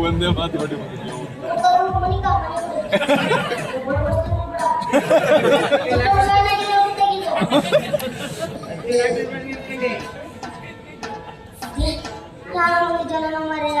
ಒಂದೇ ಮಾತು ಬಿಟ್ಟು ಜನನ ಮರೆಯ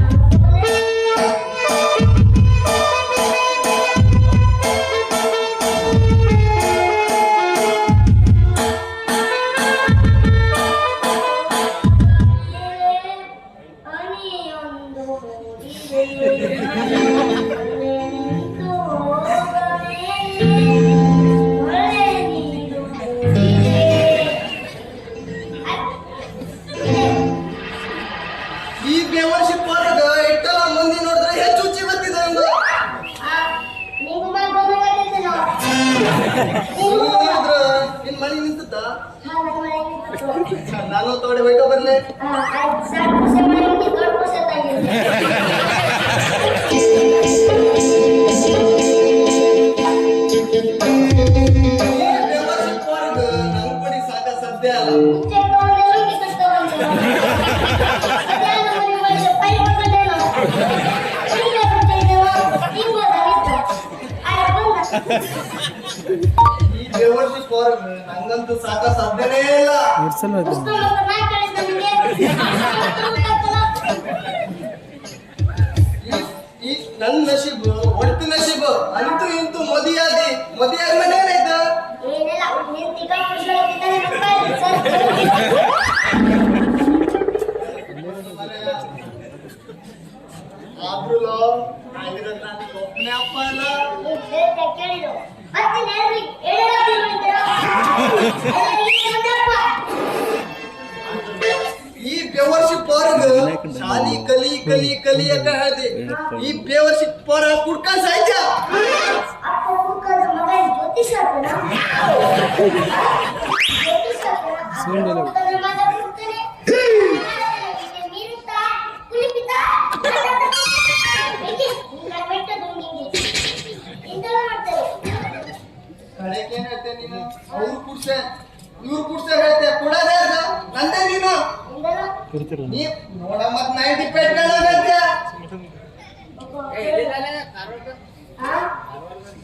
ಈ ಬೇವರ್ಷಿ ಪಾರ್ಗ ಇಟ್ಟಲ್ಲ ಮಂದಿ ನೋಡಿದ್ರೆ ಹೆಚ್ಚು ಚಿಮತಿದೆ ನಂದು ನೀವು ಮಾಡ್ಬೋದು ಗೊತ್ತಿಲ್ಲ ನೀನು ನೋಡಿದ್ರ ನಿನ್ ಮಳಿ ನಿಂತದ ನಾನು ತೋಡೆ ಬೈಕ ಬರ್ಲೆ. ನಂಗಂತೂ ಸಾಕ ಸಾಧ್ಯನೇ ಇಲ್ಲ. ಇರ್ಸಲ್ ಈ- ಈ ನನ್ ನಶೀಬ್ ಒಟ್ಟು ನಶೀಬ್ ಅಂತೂ ಇಂತೂ ಮದಿಯಾದಿ ಮದಿಯಾದ್ಮೇಲೆ ಏನಾಯ್ತು? ಏನಿಲ್ಲ ನೀನ್ ತಿಕ್ಕ ಕುಡಿಸ್ಕೊಳಕ್ಕಿಂತ ಸರ್ ಆದ್ರೂ ಆಗಿರೋದ್ ನಾನು ಒಬ್ಬನೇ ಅಪ್ಪ ಅಲ್ಲ ಕೇಳಿದ್ರು ಮತ್ತೆ ನೇರ್ವಿ ಹೇಳೋದು ಈ ಬೇವರ್ಷಿ ಪಾರ್ಗ ಶಾಲಿ ಕಲಿ ಕಲಿ ಕಲಿ ಅಂತ ಹೇಳ್ದಿ ಈ ಬೇವರ್ಷಿ ಪಾರ ಕುಡ್ಕ ಸಾಯ್ತ ಅಪ್ಪ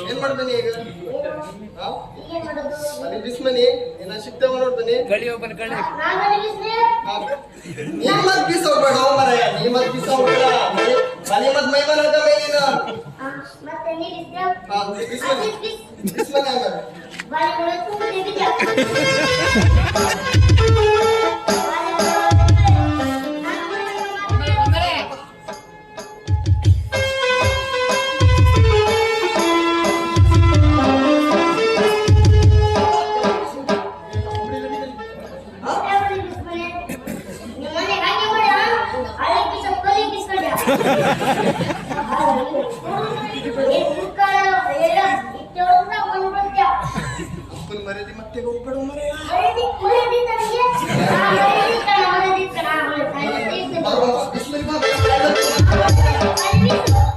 ಏನ್ ಮಾಡ್ತಾನೆ ಈಗ ಅಲ್ಲಿ ಬಿಸ್ಮನಿ ಏನ ಶಿಕ್ತವ ನೋಡ್ತಾನೆ ಗಳಿ ಒಬ್ಬನ ಗಳಿ ನೀ ಮತ್ ಬಿಸ್ ಹೋಗ್ಬೇಡ ಮರ ನೀ ಮತ್ ಬಿಸ್ ಹೋಗ್ಬೇಡ ಮನೆ ಮತ್ ಮೈ ಮನ ಅದಲ್ಲ ನೀನು ಬಿಸ್ಮನಿ ಬಿಸ್ಮನಿ ಅಪ್ಪನ ಮರದಿ ಮತ್ತೆ ಹೋಗ್ಬೇಡು ಮರೆಯ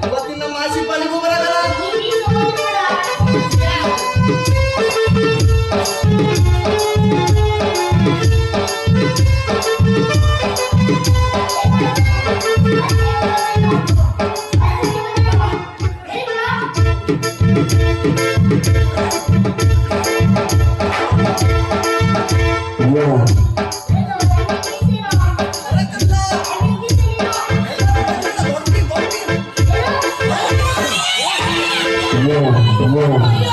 ಇವತ್ತಿನ ಮಾಸಿ ಪಾಲಿಗೂ ಬರಲ್ಲ. 하고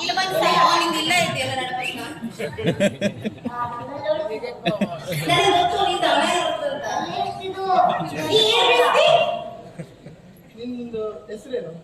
ಇಲ್ಲ ಬಂದು ಅವನಿಂದ ಇಲ್ಲ ಇದೆಯಲ್ಲ ನನ್ನ ಪ್ರಶ್ನೆ chileno.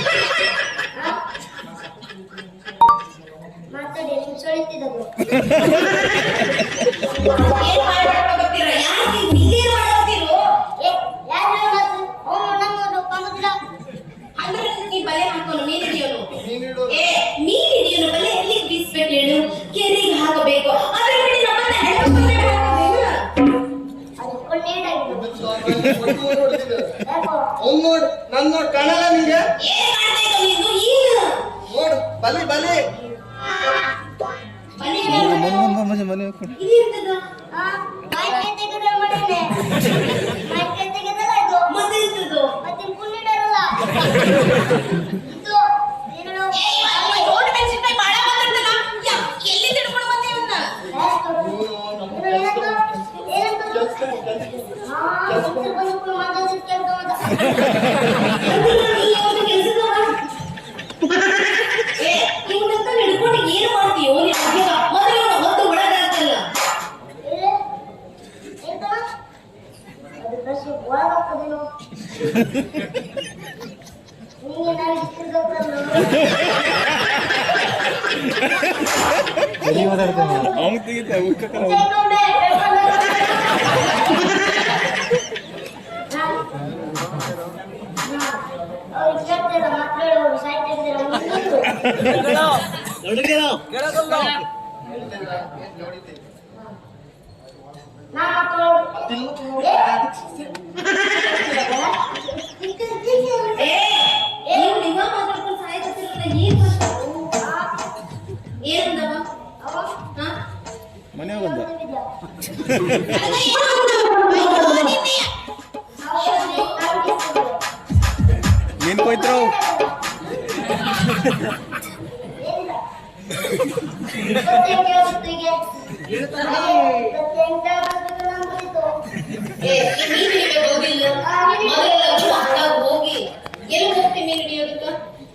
ಅಮ್ಮಾಜಿ ಮನೆ ಹೋಗ್ಕೊಂಡು ಏನಂತ ನೀನ್ ಕೊಯ್ತ್ರು? ಹೋಗಿ ಎಲ್ಲಿ ಹೋಗ್ತೀವಿ ಮೀನು ಹಿಡಿಯೋದಕ್ಕ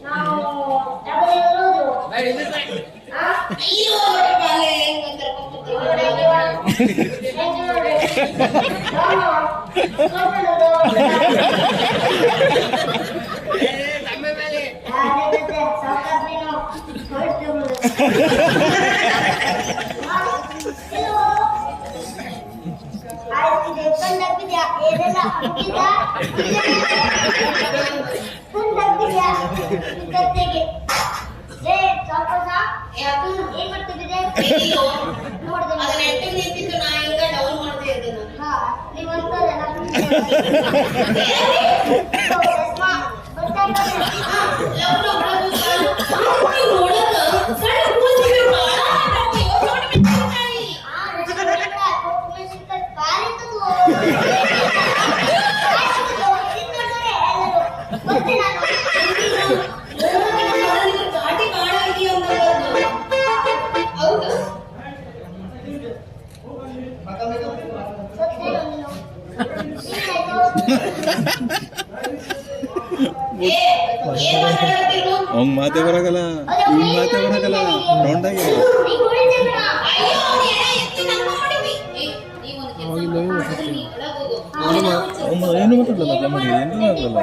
ನಾವು ಡಬಲ್ ಇರೋದು ನೋಡಿದ್ರೆ ಅದನ್ನ ಎತ್ತಿ ನಿಂತಿತ್ತು ನಾಯಿ Lolo, ಅವ್ನ ಮಾತೆ ಬರಗಲ್ಲ ಇವ್ ಮಾತೆ ಬರಾಗಲ್ಲ ರೌಂಡ್ ಏನು ಮಾತಾಡಲ್ಲ ಏನು ಮಾತಾಡಲ್ಲ